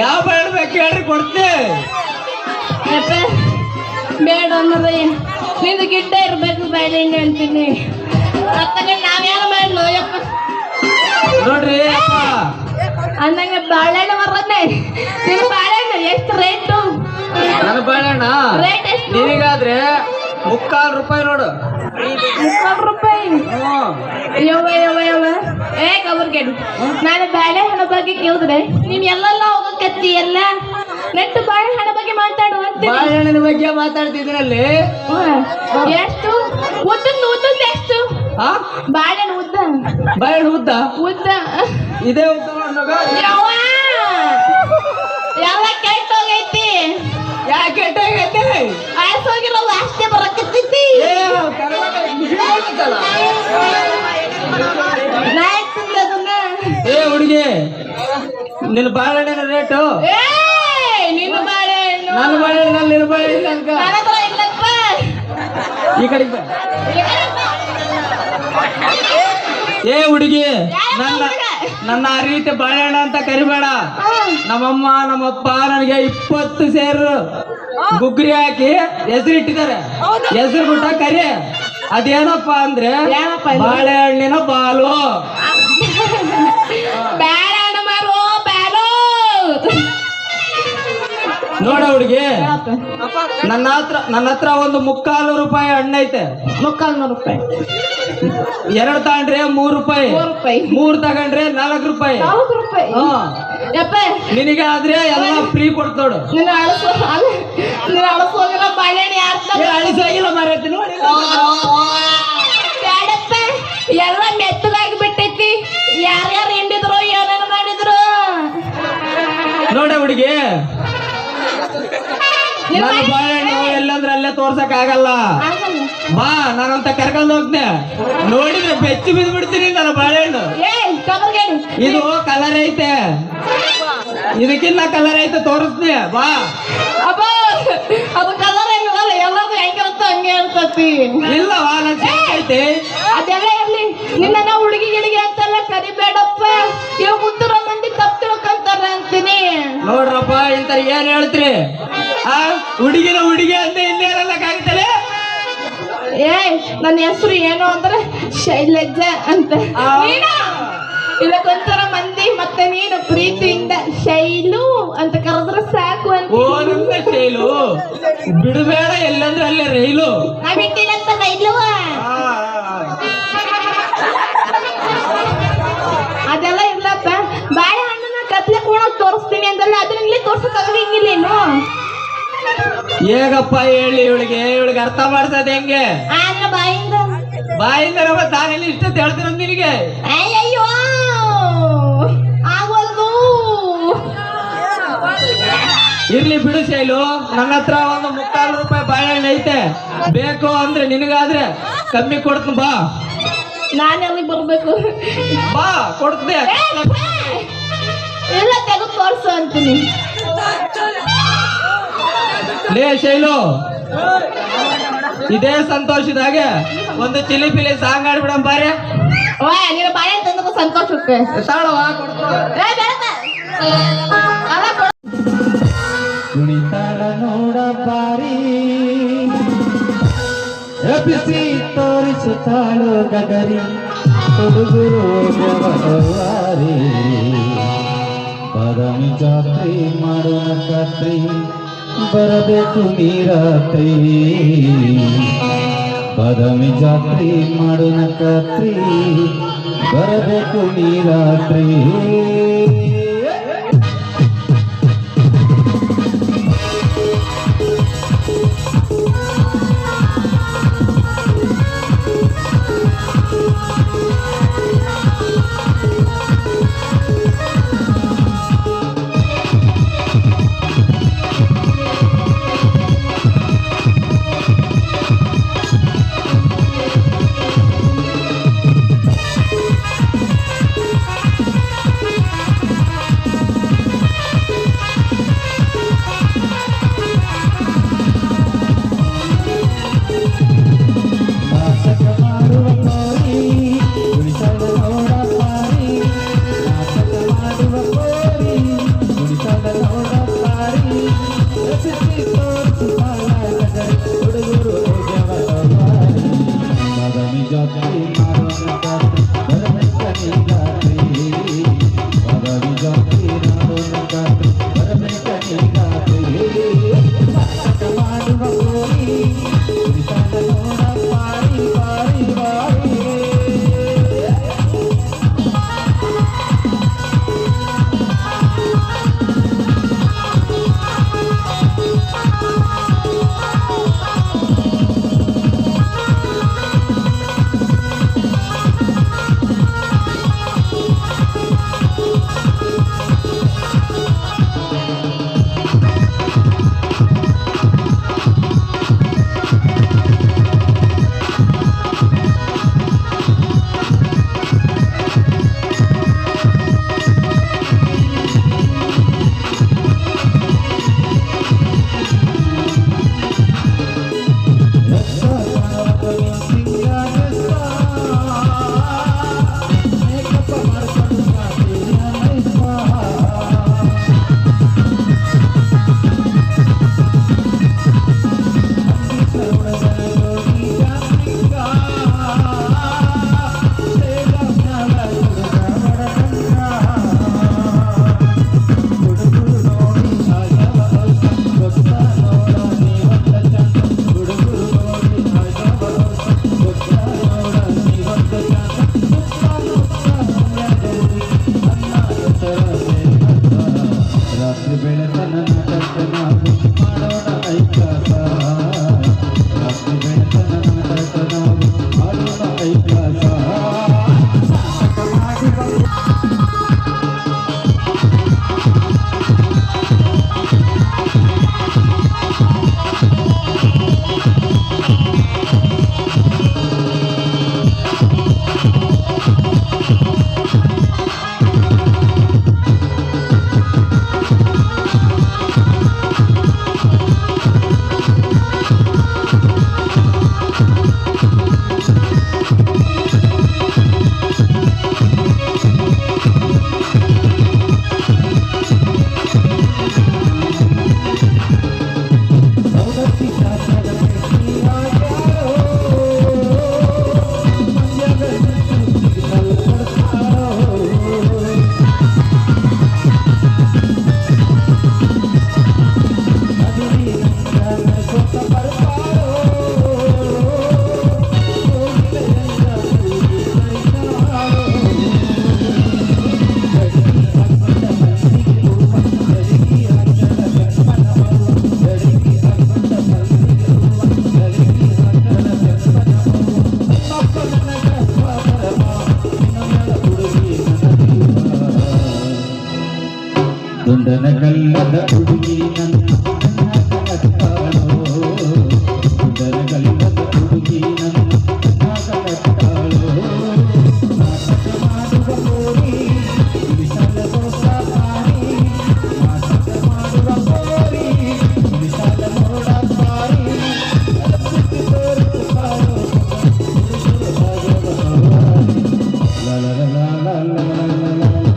ಯಾವ ಬೇಡ ಬೇಕು ಹೇಳ್ರಿ ಕೊಡ್ತೆ ಬೇಡ ಅನ್ನೋದು ನಿಂದು ಗಿಡ್ಡ ಇರ್ಬೇಕು ಬಾಳೆಹಣ್ಣು ಅಂತೀನಿ. ಅತ್ತಾಗ ನಾವ್ಯಾರು ಮಾಡ್ಲೋ ಯಪ್ಪ? ನೋಡ್ರಿ ಅಂದಂಗ ಬಾಳೆಹಣ್ಣು ಬರೋದೇ ನಿನ್ನ ಬಾಳೆಹಣ್ಣು ಎಷ್ಟು ರೇಟು? ನನ್ನ ಬಾಳೆಹಣ್ಣ? ರೇಟ್ ಎಷ್ಟು? ನಿನಗಾದ್ರೆ ಮುಕ್ಕಾಲು ರೂಪಾಯಿ ನೋಡು. ಮುಕ್ಕಾಲು ರೂಪಾಯಿ? ಯವ್ವ ಯವ್ವ. ನಾನು ನಾನು ಬಾಳೆಹಣ್ಣು ಬಗ್ಗೆ ಕೇಳಿದ್ರೆ ನೀನ್ ಎಲ್ಲೆಲ್ಲ ಹೋಗಕತ್ತಿ ಎಲ್ಲ ನೆಟ್ಟು ಬಾಳೆಹಣ್ಣ ಬಗ್ಗೆ ಮಾತಾಡುವಂತ ಅಂತೀನಿ. ಬಾಳೆಹಣ್ಣಿನ ಬಗ್ಗೆ ಮಾತಾಡ್ತಿದ್ರಲ್ಲಿ. ಎಷ್ಟು? ಉದ್ದದ್ದು ಉದ್ದದ್ದು ಎಷ್ಟು? ಬಾಳೆಹಣ್ಣು ಉದ್ದ. ಬಾಳೆಹಣ್ಣು ಉದ್ದ? ಉದ್ದ. ಇದೇ ಉದ್ದ. ಯವ್ವ! ಎಲ್ಲ ಕೆಟ್ಟೋಗೈತಿ. ಯಾಕೆ ಕೆಟ್ಟಾಗೈತೆ? ಆಯ್ಸೋಗಿರೋದು ಅಷ್ಟೇ ಬರಕತ್ತೈತಿ. ಏ ಏ ಹುಡುಗಿ. ನಿನ್ನ ಬಾಳೆಹಣ್ಣಿನ ರೇಟು? ನಿನ್ನ ಬಾಳೆಹಣ್ಣು. ನನ್ನ ನಿನ್ನ ಈ ಕಡೆ. ಏ ಹುಡುಗಿ ನನ್ನ ನನ್ನ ಆ ರೀತಿ ಬಾಳೆಹಣ್ಣ ಅಂತ ಕರಿಬೇಡ. ನಮ್ಮಮ್ಮ ನಮ್ಮಪ್ಪ ನನಗೆ ಇಪ್ಪತ್ತು ಸೇರು ಗುಗ್ರಿ ಹಾಕಿ ಹೆಸರು ಇಟ್ಟಿದ್ದಾರೆ ಹೆಸರು ಬಿಟ್ಟ ಕರಿ. ಅದೇನಪ್ಪ ಅಂದ್ರೆ? ಬಾಳೆಹಣ್ಣಿನ ಬಾಲು. ನೋಡ ಹುಡುಗಿ. ನನ್ನ ಹತ್ರ ನನ್ನ ಹತ್ರ ಒಂದು ಮುಕ್ಕಾಲು ರೂಪಾಯಿ ಹಣ್ಣು ಐತೆ. ನೂರು ರೂಪಾಯಿ. ಎರಡು ತಗೊಂಡ್ರೆ ಮೂರ್ ರೂಪಾಯಿ. ಮೂರು ರೂಪಾಯಿ. ಮೂರ್ ತಗೊಂಡ್ರೆ ನಾಲ್ಕು ರೂಪಾಯಿ. ನಾಲ್ಕು ರೂಪಾಯಿ? ಹ್ಮ್ ಯಪ್ಪ. ನಿನಗೆ ಆದ್ರೆ ಎಲ್ಲ ಫ್ರೀ ಕೊಡ್ತೋಡು ನಿನ್ನ ಅಳಸು ನಿನ್ನ ಬಾಳೆಹಣ್ಣು ಯಾರು ಅಳಿಸೋಗಿಲ್ಲ ಮಾರೈತಿ ನೋಡಿ. ಬ್ಯಾಡಪ್ಪ ಎಲ್ಲ ಮೆತ್ತಗಾಗಿ ಬಿಟ್ಟೈತಿ. ಯಾರ್ಯಾರು ಹಿಂಡಿದ್ರು ಏನೇನು ಮಾಡಿದ್ರು? ನೋಡ ಹುಡುಗಿ. ನನ್ನ ಬಾಳೆಹಣ್ಣು ಎಲ್ಲಂದ್ರೆ ಅಲ್ಲೇ ತೋರ್ಸಕ್ ಆಗಲ್ಲ. ಬಾ ನಾನಂತ ಕರ್ಕೊಂಡು ಹೋಗ್ನೆ. ನೋಡಿದ್ರೆ ಬೆಚ್ಚಿ ಬಿದ್ದು ಬಿಡ್ತೀನಿ ನನ್ನ ಬಾಳೆಹಣ್ಣು ಇದು ಕಲರ್ ಐತೆ. ಇದಕ್ಕಿಂತ ಕಲರ್ ಐತೆ ತೋರಿಸ್ತೀನಿ ಬಾ. ಅಬ್ಬಾ ಅದು ಕಲರ್ ಏನಿರಲ್ಲ ಎಲ್ಲದು ಹೆಂಗಿರುತ್ತೋ ಹಂಗೆ ಇರ್ತತಿ ಇಲ್ಲವಾ ನನ್ ಸಿಕ್ ಐತೆ ಅದೆಲ್ಲ ಇರ್ಲಿ. ನಿನ್ನ ಹುಡುಗಿ ಗಿಡಿಗೆ ಅಂತೆಲ್ಲ ಕರಿಬೇಡಪ್ಪ. ಇವ್ ಮುಂದಿರೋ ಮಂದಿ ತಪ್ಪು ತಿಳ್ಕೊಂತಾರ ಅಂತೀನಿ. ನೋಡ್ರಪ್ಪ ಇಂತ ಏನ್ ಹೇಳ್ತೀರಿ? ಆ ಹುಡುಗಿನ ಹುಡುಗಿ ಅಂತ ಇನ್ನೇನಕ್ಕಾಗುತ್ತಲೆ ಏ ನನ್ನ ಹೆಸರು ಏನು ಅಂದ್ರೆ ಶೈಲಜ ಅಂತ. ಇವಾಗೊಂಥರ ಮಂದಿ ಮತ್ತೆ ನೀನು ಪ್ರೀತಿಯಿಂದ ಶೈಲು ಅಂತ ಕರೆದ್ರೆ ಸಾಕು ಅಂತ. ಶೈಲು. ಬಿಡಬೇಡ ಎಲ್ಲಂದ್ರೆ ಅಲ್ಲೇ ರೈಲು. ಬಿಟ್ಟಿಲ್ಲಂತ ರೈಲು? ಅದೆಲ್ಲ ಇರ್ಲಪ್ಪ ಬಾಳೆಹಣ್ಣನ್ನ ಕತ್ಲೆ ಕೂಡ ತೋರಿಸ್ತೀನಿ ಅಂದಲ್ಲ ಅದನ್ನ ಇಲ್ಲಿ ತೋರ್ಸಕ್ ಆಗಂಗಿಲ್ಲೇನು ಹೇಗಪ್ಪ ಹೇಳಿ ಇವಳಿಗೆ? ಇವಳಿಗೆ ಅರ್ಥ ಮಾಡ್ಸೋದ್ ಹೆಂಗೆ? ಬಾಯಿಂದ. ತಾನೆಲ್ಲಿ ಇಷ್ಟ ಹೇಳ್ತೀರ ನಿನಗೆ? ಆಗೋಲ್ದು. ಇರ್ಲಿ ಬಿಡು ಶೈಲು ನನ್ನ ಹತ್ರ ಒಂದು ಮುಕ್ಕಾಲು ರೂಪಾಯಿ ಬಾಳೆಹಣ್ಣು ಐತೆ. ಬೇಕು ಅಂದ್ರೆ ನಿನಗಾದ್ರೆ ಕಮ್ಮಿ ಕೊಡ್ತೀನಿ ಬಾ. ನಾನು ಅಲ್ಲಿಗೆ ಬರ್ಬೇಕು. ಬಾ ಕೊಡ್ತೇ ಎಲ್ಲ ಇಲ್ಲ ತೆಗೆದು ತೋರ್ಸು ಅಂತೀನಿ. ಲೇ ಶೈಲು. ಇದೇ ಸಂತೋಷದಾಗೆ ಒಂದು ಚಿಲಿ ಪಿಲಿ ಸಾಂಗ್ ಆಡ್ಬಿಡಂ ಬಾರೆ. ನೀನು ಬಾಳೆ ಸಂತೋಷಕ್ಕೆ. ತಾಳವಾ. ಕುಣಿತಾಳ ನೋಡ ಬಾರಿ. ತೋರಿಸುತ್ತಾಳು ಗಗರಿ. ಹುಡುಗರು ವ್ಯವಹಾರಿ ಪದಮಿ ಜಾತ್ರೆ ಮಾಡೋಣ ಖಾತ್ರಿ ಬರಬೇಕು ನೀರಾತ್ರಿ ಬಾದಾಮಿ ಜಾತ್ರೆ ಮಾಡೋಣ ಖಾತ್ರಿ ಬರಬೇಕು ನೀರಾತ್ರಿ Bye. la la la la la